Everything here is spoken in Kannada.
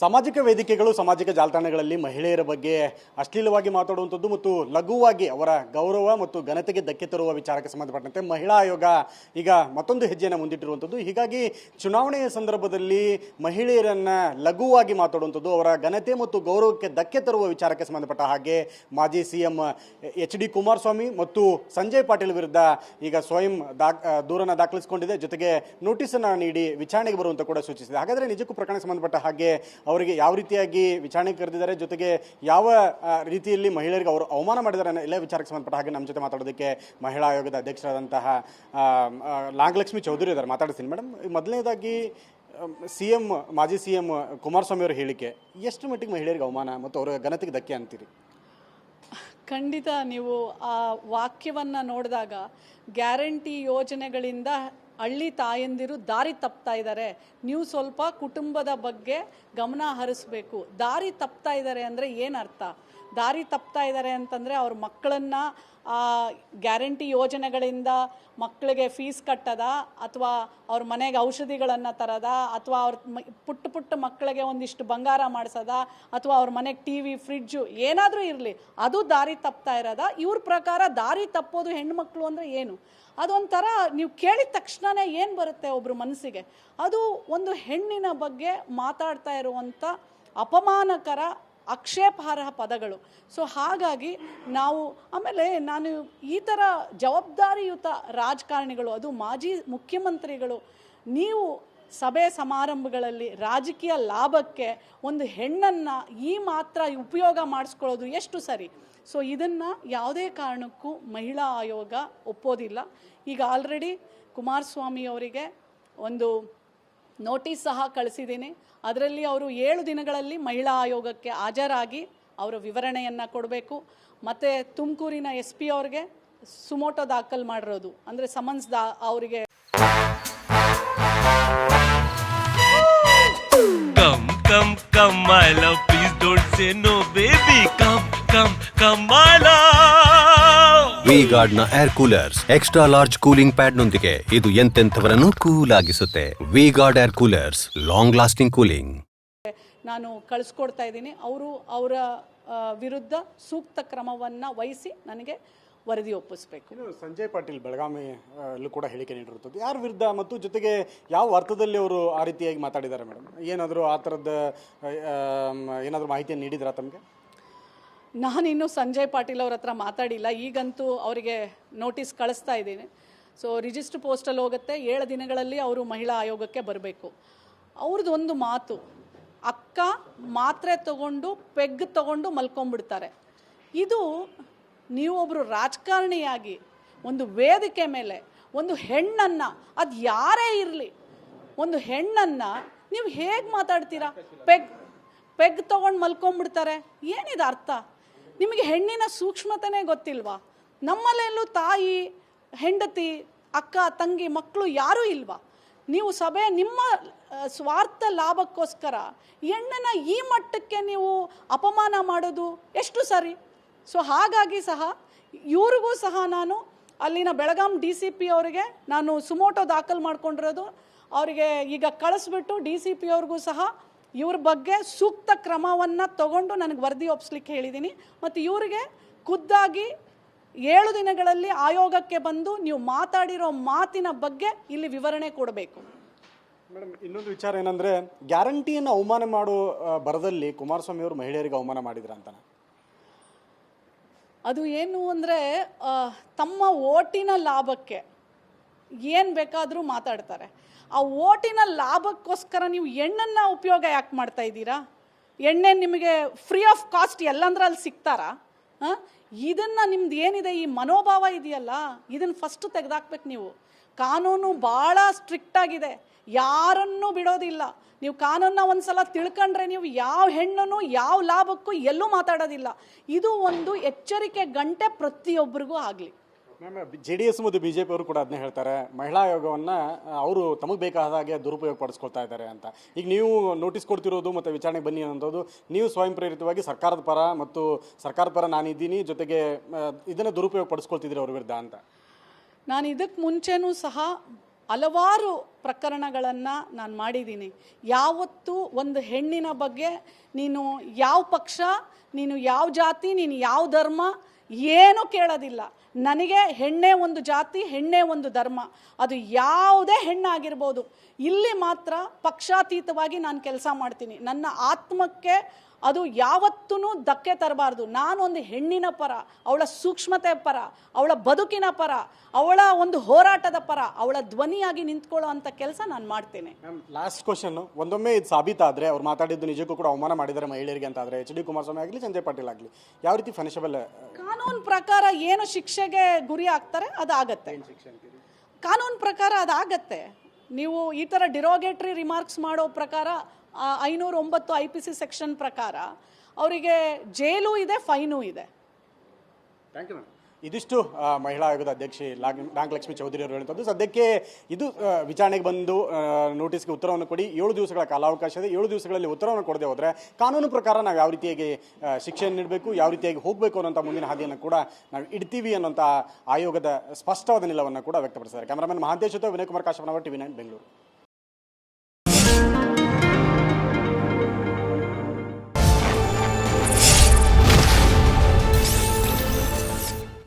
ಸಾಮಾಜಿಕ ವೇದಿಕೆಗಳು, ಸಾಮಾಜಿಕ ಜಾಲತಾಣಗಳಲ್ಲಿ ಮಹಿಳೆಯರ ಬಗ್ಗೆ ಅಶ್ಲೀಲವಾಗಿ ಮಾತಾಡುವಂಥದ್ದು ಮತ್ತು ಲಘುವಾಗಿ ಅವರ ಗೌರವ ಮತ್ತು ಘನತೆಗೆ ಧಕ್ಕೆ ತರುವ ವಿಚಾರಕ್ಕೆ ಸಂಬಂಧಪಟ್ಟಂತೆ ಮಹಿಳಾ ಆಯೋಗ ಈಗ ಮತ್ತೊಂದು ಹೆಜ್ಜೆಯನ್ನು ಮುಂದಿಟ್ಟಿರುವಂಥದ್ದು. ಹೀಗಾಗಿ ಚುನಾವಣೆಯ ಸಂದರ್ಭದಲ್ಲಿ ಮಹಿಳೆಯರನ್ನು ಲಘುವಾಗಿ ಮಾತಾಡುವಂಥದ್ದು, ಅವರ ಘನತೆ ಮತ್ತು ಗೌರವಕ್ಕೆ ಧಕ್ಕೆ ತರುವ ವಿಚಾರಕ್ಕೆ ಸಂಬಂಧಪಟ್ಟ ಹಾಗೆ ಮಾಜಿ C M H D Kumaraswamy ಮತ್ತು ಸಂಜಯ್ ಪಾಟೀಲ್ ವಿರುದ್ಧ ಈಗ ಸ್ವಯಂ ದಾಖ ದೂರನ್ನು ದಾಖಲಿಸಿಕೊಂಡಿದೆ. ಜೊತೆಗೆ ನೋಟಿಸನ್ನು ನೀಡಿ ವಿಚಾರಣೆಗೆ ಬರುವಂತ ಕೂಡ ಸೂಚಿಸಿದೆ. ಹಾಗಾದರೆ ನಿಜಕ್ಕೂ ಪ್ರಕರಣಕ್ಕೆ ಸಂಬಂಧಪಟ್ಟ ಹಾಗೆ ಅವರಿಗೆ ಯಾವ ರೀತಿಯಾಗಿ ವಿಚಾರಣೆಗೆ ಕರೆದಿದ್ದಾರೆ, ಜೊತೆಗೆ ಯಾವ ರೀತಿಯಲ್ಲಿ ಮಹಿಳೆಯರಿಗೆ ಅವರು ಅವಮಾನ ಮಾಡಿದ್ದಾರೆ ಎಲ್ಲ ವಿಚಾರಕ್ಕೆ ಸಂಬಂಧಪಟ್ಟ ಹಾಗೆ ನಮ್ಮ ಜೊತೆ ಮಾತಾಡೋದಕ್ಕೆ ಮಹಿಳಾ ಆಯೋಗದ ಅಧ್ಯಕ್ಷರಾದಂತಹ ನಾಗಲಕ್ಷ್ಮಿ ಚೌಧರಿ ಇದ್ದಾರೆ. ಮಾತಾಡ್ತೀನಿ ಮೇಡಮ್, ಮೊದಲನೇದಾಗಿ ಸಿ ಎಂ ಮಾಜಿ ಸಿ ಎಂ ಕುಮಾರಸ್ವಾಮಿ ಅವರ ಹೇಳಿಕೆ, ಎಷ್ಟು ಮಟ್ಟಿಗೆ ಮಹಿಳೆಯರಿಗೆ ಅವಮಾನ ಮತ್ತು ಅವರ ಘನತೆಗೆ ಧಕ್ಕೆ ಅಂತೀರಿ? ಖಂಡಿತ ನೀವು ಆ ವಾಕ್ಯವನ್ನು ನೋಡಿದಾಗ ಗ್ಯಾರಂಟಿ ಯೋಜನೆಗಳಿಂದ ಹಳ್ಳಿ ತಾಯಂದಿರು ದಾರಿ ತಪ್ತಾ ಇದ್ದಾರೆ ನೀವು ಸ್ವಲ್ಪ ಕುಟುಂಬದ ಬಗ್ಗೆ ಗಮನ ಹರಿಸ್ಬೇಕು. ದಾರಿ ತಪ್ತಾ ಇದ್ದಾರೆ ಅಂದರೆ ಏನರ್ಥ ದಾರಿ ತಪ್ತಾ ಇದ್ದಾರೆ ಅಂತಂದರೆ ಅವ್ರ ಮಕ್ಕಳನ್ನು ಗ್ಯಾರಂಟಿ ಯೋಜನೆಗಳಿಂದ ಮಕ್ಕಳಿಗೆ ಫೀಸ್ ಕಟ್ಟದ ಅಥವಾ ಅವ್ರ ಮನೆಗೆ ಔಷಧಿಗಳನ್ನು ತರದ ಅಥವಾ ಅವ್ರ ಪುಟ್ಟ ಪುಟ್ಟ ಮಕ್ಕಳಿಗೆ ಒಂದಿಷ್ಟು ಬಂಗಾರ ಮಾಡಿಸದ ಅಥವಾ ಅವ್ರ ಮನೆಗೆ ಟಿ ವಿ, ಫ್ರಿಡ್ಜು ಏನಾದರೂ ಇರಲಿ, ಅದು ದಾರಿ ತಪ್ತಾ ಇರೋದ. ಇವ್ರ ಪ್ರಕಾರ ದಾರಿ ತಪ್ಪೋದು ಹೆಣ್ಮಕ್ಳು ಅಂದರೆ ಏನು? ಅದೊಂಥರ ನೀವು ಕೇಳಿದ ತಕ್ಷಣವೇ ಏನು ಬರುತ್ತೆ ಒಬ್ಬರ ಮನಸ್ಸಿಗೆ? ಅದು ಒಂದು ಹೆಣ್ಣಿನ ಬಗ್ಗೆ ಮಾತಾಡ್ತಾ ಇರುವಂಥ ಅಪಮಾನಕರ ಆಕ್ಷೇಪಾರ್ಹ ಪದಗಳು. ಸೊ ಹಾಗಾಗಿ ನಾವು, ಆಮೇಲೆ ನಾನು ಈ ಥರ ಜವಾಬ್ದಾರಿಯುತ ರಾಜಕಾರಣಿಗಳು, ಅದು ಮಾಜಿ ಮುಖ್ಯಮಂತ್ರಿಗಳು, ನೀವು ಸಭೆ ಸಮಾರಂಭಗಳಲ್ಲಿ ರಾಜಕೀಯ ಲಾಭಕ್ಕೆ ಒಂದು ಹೆಣ್ಣನ್ನು ಈ ಮಾತ್ರ ಉಪಯೋಗ ಮಾಡಿಸ್ಕೊಳ್ಳೋದು ಎಷ್ಟು ಸರಿ? ಸೊ ಇದನ್ನು ಯಾವುದೇ ಕಾರಣಕ್ಕೂ ಮಹಿಳಾ ಆಯೋಗ ಒಪ್ಪೋದಿಲ್ಲ. ಈಗ ಆಲ್ರೆಡಿ ಕುಮಾರಸ್ವಾಮಿ ಅವರಿಗೆ ಒಂದು ನೋಟಿಸ್ ಸಹ ಕಳಿಸಿದ್ದೀನಿ. ಅದರಲ್ಲಿ ಅವರು ಏಳು ದಿನಗಳಲ್ಲಿ ಮಹಿಳಾ ಆಯೋಗಕ್ಕೆ ಹಾಜರಾಗಿ ಅವರ ವಿವರಣೆಯನ್ನು ಕೊಡಬೇಕು. ಮತ್ತು ತುಮಕೂರಿನ ಎಸ್ ಪಿ ಅವ್ರಿಗೆ ಸುಮೋಟೋ ದಾಖಲು ಮಾಡಿರೋದು. ಅಂದರೆ ಸಮನ್ಸ್ ದಾ ಅವರಿಗೆ come come come my love say no baby come come come love. V ಗಾರ್ಡ್ನ air coolers extra large cooling pad ನೊಂದಿಗೆ ಇದು ಎಂತೆಂಥವರನ್ನು cool ಆಗಿಸುತ್ತೆ V guard air coolers long lasting cooling ನಾನು ಕಳಿಸ್ಕೊಡ್ತಾ ಇದ್ದೀನಿ. ಅವರು ಅವರ ವಿರುದ್ಧ ಸೂಕ್ತ ಕ್ರಮವನ್ನು ವಹಿಸಿ ನನಗೆ ವರದಿ ಒಪ್ಪಿಸಬೇಕು. ಇನ್ನು ಸಂಜಯ್ ಪಾಟೀಲ್ ಬೆಳಗಾವಿ ಅಲ್ಲೂ ಕೂಡ ಹೇಳಿಕೆ ನೀಡಿರುತ್ತದೆ ಯಾರ ವಿರುದ್ಧ ಮತ್ತು ಜೊತೆಗೆ ಯಾವ ಅರ್ಥದಲ್ಲಿ ಅವರು ಆ ರೀತಿಯಾಗಿ ಮಾತಾಡಿದ್ದಾರೆ ಮೇಡಮ್? ಏನಾದರೂ ಆ ಥರದ ಏನಾದರೂ ಮಾಹಿತಿಯನ್ನು ನೀಡಿದ್ರಾ ತಮಗೆ? ನಾನಿನ್ನು ಸಂಜಯ್ ಪಾಟೀಲ್ ಅವ್ರ ಹತ್ರ ಮಾತಾಡಿಲ್ಲ. ಈಗಂತೂ ಅವರಿಗೆ ನೋಟಿಸ್ ಕಳಿಸ್ತಾ ಇದ್ದೀನಿ. ಸೊ ರಿಜಿಸ್ಟರ್ ಪೋಸ್ಟಲ್ಲಿ ಹೋಗುತ್ತೆ. ಏಳು ದಿನಗಳಲ್ಲಿ ಅವರು ಮಹಿಳಾ ಆಯೋಗಕ್ಕೆ ಬರಬೇಕು. ಅವ್ರದ್ದು ಒಂದು ಮಾತು, ಅಕ್ಕ ಮಾತ್ರೆ ತಗೊಂಡು, ಪೆಗ್ ತಗೊಂಡು ಮಲ್ಕೊಂಡ್ಬಿಡ್ತಾರೆ. ಇದು ನೀವೊಬ್ಬರು ರಾಜಕಾರಣಿಯಾಗಿ ಒಂದು ವೇದಿಕೆ ಮೇಲೆ, ಒಂದು ಹೆಣ್ಣನ್ನು, ಅದು ಯಾರೇ ಇರಲಿ, ಒಂದು ಹೆಣ್ಣನ್ನು ನೀವು ಹೇಗೆ ಮಾತಾಡ್ತೀರಾ? ಪೆಗ್ ಪೆಗ್ ತೊಗೊಂಡು ಮಲ್ಕೊಂಡ್ಬಿಡ್ತಾರೆ. ಏನಿದು ಅರ್ಥ? ನಿಮಗೆ ಹೆಣ್ಣಿನ ಸೂಕ್ಷ್ಮತೆನೇ ಗೊತ್ತಿಲ್ವಾ? ನಮ್ಮಲ್ಲೆಲ್ಲೂ ತಾಯಿ, ಹೆಂಡತಿ, ಅಕ್ಕ, ತಂಗಿ, ಮಕ್ಕಳು ಯಾರೂ ಇಲ್ವಾ? ನೀವು ಸಭೆ ನಿಮ್ಮ ಸ್ವಾರ್ಥ ಲಾಭಕ್ಕೋಸ್ಕರ ಹೆಣ್ಣನ್ನು ಈ ಮಟ್ಟಕ್ಕೆ ನೀವು ಅಪಮಾನ ಮಾಡೋದು ಎಷ್ಟು ಸರಿ? ಸೊ ಹಾಗಾಗಿ ಸಹ ಇವ್ರಿಗೂ ಸಹ ನಾನು ಅಲ್ಲಿನ ಬೆಳಗಾಂ ಡಿ ಸಿ ಪಿ ಅವರಿಗೆ ನಾನು ಸುಮೋಟೋ ದಾಖಲು ಮಾಡ್ಕೊಂಡಿರೋದು. ಅವರಿಗೆ ಈಗ ಕಳಿಸ್ಬಿಟ್ಟು ಡಿ ಸಿ ಪಿ ಅವ್ರಿಗೂ ಸಹ ಇವ್ರ ಬಗ್ಗೆ ಸೂಕ್ತ ಕ್ರಮವನ್ನು ತಗೊಂಡು ನನಗೆ ವರದಿ ಒಪ್ಪಿಸ್ಲಿಕ್ಕೆ ಹೇಳಿದ್ದೀನಿ ಮತ್ತು ಇವರಿಗೆ ಖುದ್ದಾಗಿ ಏಳು ದಿನಗಳಲ್ಲಿ ಆಯೋಗಕ್ಕೆ ಬಂದು ನೀವು ಮಾತಾಡಿರೋ ಮಾತಿನ ಬಗ್ಗೆ ಇಲ್ಲಿ ವಿವರಣೆ ಕೊಡಬೇಕು. ಮೇಡಮ್ ಇನ್ನೊಂದು ವಿಚಾರ ಏನಂದರೆ ಗ್ಯಾರಂಟಿಯನ್ನು ಅವಮಾನ ಮಾಡೋ ಬರದಲ್ಲಿ ಕುಮಾರಸ್ವಾಮಿ ಅವರು ಮಹಿಳೆಯರಿಗೆ ಅವಮಾನ ಮಾಡಿದ್ರ ಅಂತ ಅದು ಏನು ಅಂದರೆ ತಮ್ಮ ಓಟಿನ ಲಾಭಕ್ಕೆ ಏನು ಬೇಕಾದರೂ ಮಾತಾಡ್ತಾರೆ. ಆ ಓಟಿನ ಲಾಭಕ್ಕೋಸ್ಕರ ನೀವು ಎಣ್ಣನ್ನು ಉಪಯೋಗ ಯಾಕೆ ಮಾಡ್ತಾ ಇದ್ದೀರಾ? ಎಣ್ಣೆ ನಿಮಗೆ ಫ್ರೀ ಆಫ್ ಕಾಸ್ಟ್ ಎಲ್ಲಂದ್ರೆ ಸಿಗ್ತಾರಾ? ಹಾಂ? ಇದನ್ನು ನಿಮ್ದು ಏನಿದೆ? ಈ ಮನೋಭಾವ ಇದೆಯಲ್ಲ? ಇದನ್ನು ಫಸ್ಟ್ ತೆಗೆದಾಕ್ಬೇಕು ನೀವು. ಕಾನೂನು ಭಾಳ ಸ್ಟ್ರಿಕ್ಟ್ ಆಗಿದೆ. ಯಾರನ್ನೂ ಬಿಡೋದಿಲ್ಲ. ನೀವು ಕಾನೂನನ್ನ ಒಂದ್ಸಲ ತಿಳ್ಕೊಂಡ್ರೆ ನೀವು ಯಾವ ಹೆಣ್ಣನ್ನು, ಯಾವ ಲಾಭಕ್ಕೂ ಎಲ್ಲೂ ಮಾತಾಡೋದಿಲ್ಲ. ಇದು ಒಂದು ಎಚ್ಚರಿಕೆ ಗಂಟೆ ಪ್ರತಿಯೊಬ್ಬರಿಗೂ ಆಗಲಿ. ಮ್ಯಾಮ್ ಜೆ ಡಿ ಎಸ್ ಮತ್ತು ಬಿ ಜೆ ಪಿಯವರು ಕೂಡ ಅದನ್ನೇ ಹೇಳ್ತಾರೆ. ಮಹಿಳಾ ಆಯೋಗವನ್ನು ಅವರು ತಮಗೆ ಬೇಕಾದ ಹಾಗೆ ದುರುಪಯೋಗ ಪಡಿಸ್ಕೊಳ್ತಾ ಇದ್ದಾರೆ ಅಂತ. ಈಗ ನೀವು ನೋಟಿಸ್ ಕೊಡ್ತಿರೋದು ಮತ್ತು ವಿಚಾರಣೆಗೆ ಬನ್ನಿ ಅನ್ನೋದು ನೀವು ಸ್ವಯಂ ಪ್ರೇರಿತವಾಗಿ ಸರ್ಕಾರದ ಪರ ಮತ್ತು ಸರ್ಕಾರದ ಪರ ನಾನಿದ್ದೀನಿ ಜೊತೆಗೆ ಇದನ್ನು ದುರುಪಯೋಗ ಪಡಿಸ್ಕೊಳ್ತಿದ್ದೀರಿ ಅವ್ರ ವಿರುದ್ಧ ಅಂತ? ನಾನು ಇದಕ್ಕೆ ಮುಂಚೆನೂ ಸಹ ಹಲವಾರು ಪ್ರಕರಣಗಳನ್ನು ನಾನು ಮಾಡಿದ್ದೀನಿ. ಯಾವತ್ತೂ ಒಂದು ಹೆಣ್ಣಿನ ಬಗ್ಗೆ ನೀನು ಯಾವ ಪಕ್ಷ, ನೀನು ಯಾವ ಜಾತಿ, ನೀನು ಯಾವ ಧರ್ಮ, ಏನೂ ಕೇಳೋದಿಲ್ಲ. ನನಗೆ ಹೆಣ್ಣೆ ಒಂದು ಜಾತಿ ಹೆಣ್ಣೆ ಒಂದು ಧರ್ಮ. ಅದು ಯಾವುದೇ ಹೆಣ್ಣಾಗಿರ್ಬೋದು. ಇಲ್ಲಿ ಮಾತ್ರ ಪಕ್ಷಾತೀತವಾಗಿ ನಾನು ಕೆಲಸ ಮಾಡ್ತೀನಿ. ನನ್ನ ಆತ್ಮಕ್ಕೆ ಅದು ಯಾವತ್ತೂ ಧಕ್ಕೆ ತರಬಾರ್ದು. ನಾನೊಂದು ಹೆಣ್ಣಿನ ಪರ ಅವಳ ಸೂಕ್ಷ್ಮತೆ ಪರ ಅವಳ ಬದುಕಿನ ಪರ ಅವಳ ಒಂದು ಹೋರಾಟದ ಪರ ಅವಳ ಧ್ವನಿಯಾಗಿ ನಿಂತ್ಕೊಳ್ಳೋ ಅಂತ ಕೆಲಸ ನಾನು ಮಾಡ್ತೇನೆ. ಲಾಸ್ಟ್ ಕ್ವಶನ್ ಒಂದೊಮ್ಮೆ ಇದು ಸಾಬೀತಾದ್ರೆ ಅವ್ರು ಮಾತಾಡಿದ್ದು ನಿಜಕ್ಕೂ ಕೂಡ ಅವಮಾನ ಮಾಡಿದ್ದಾರೆ ಮಹಿಳೆಯರಿಗೆ ಅಂತ ಆದ್ರೆ ಎಚ್ ಡಿ ಕುಮಾರಸ್ವಾಮಿ ಆಗಲಿ ಸಂಜಯ್ ಪಾಟೀಲ್ ಆಗಲಿ. ಯಾವ ರೀತಿ ಫನಿಷಬಲ್ ಕಾನೂನು ಪ್ರಕಾರ ಏನು ಶಿಕ್ಷೆಗೆ ಗುರಿ ಆಗ್ತಾರೆ ಅದಾಗತ್ತೆ. ಕಾನೂನು ಪ್ರಕಾರ ಅದಾಗತ್ತೆ. ನೀವು ಈ ಥರ ಡಿರೋಗೇಟ್ರಿ ರಿಮಾರ್ಕ್ಸ್ ಮಾಡೋ ಪ್ರಕಾರ ಐನೂರ ಒಂಬತ್ತು ಐ ಪಿ ಸಿ ಸೆಕ್ಷನ್ ಪ್ರಕಾರ, ಅವರಿಗೆ ಜೈಲು ಇದೆ ಫೈನೂ ಇದೆ. ಥ್ಯಾಂಕ್ ಯು ಇದಿಷ್ಟು ಮಹಿಳಾ ಆಯೋಗದ ಅಧ್ಯಕ್ಷೆ ಲಾಗ್, ನಾಗಲಕ್ಷ್ಮಿ ಚೌಧರಿ ಅವರು ಹೇಳುವಂಥದ್ದು ಸದ್ಯಕ್ಕೆ ಇದು ವಿಚಾರಣೆಗೆ ಬಂದು ನೋಟಿಸ್ಗೆ ಉತ್ತರವನ್ನು ಕೊಡಿ. ಏಳು ದಿವಸಗಳ ಕಾಲಾವಕಾಶ ಇದೆ. ಏಳು ದಿವಸಗಳಲ್ಲಿ ಉತ್ತರವನ್ನು ಕೊಡದೆ ಹೋದರೆ ಕಾನೂನು ಪ್ರಕಾರ ನಾವು ಯಾವ ರೀತಿಯಾಗಿ ಶಿಕ್ಷೆಯನ್ನು ನೀಡಬೇಕು, ಯಾವ ರೀತಿಯಾಗಿ ಹೋಗಬೇಕು ಅನ್ನೋಂಥ ಮುಂದಿನ ಹಾದಿಯನ್ನು ಕೂಡ ನಾವು ಇಡ್ತೀವಿ ಅನ್ನೋಂಥ ಆಯೋಗದ ಸ್ಪಷ್ಟವಾದ ನಿಲವನ್ನು ಕೂಡ ವ್ಯಕ್ತಪಡಿಸಿದ್ದಾರೆ. ಕ್ಯಾಮರಾಮನ್ ಮಹಾಂತೇಶ್ ಜೊತೆ ವಿನಯ್ ಕುಮಾರ್ ಕಾಶಪ್ಪನವರ್ ಟಿವಿ ನೈನ್ ಬೆಂಗಳೂರು.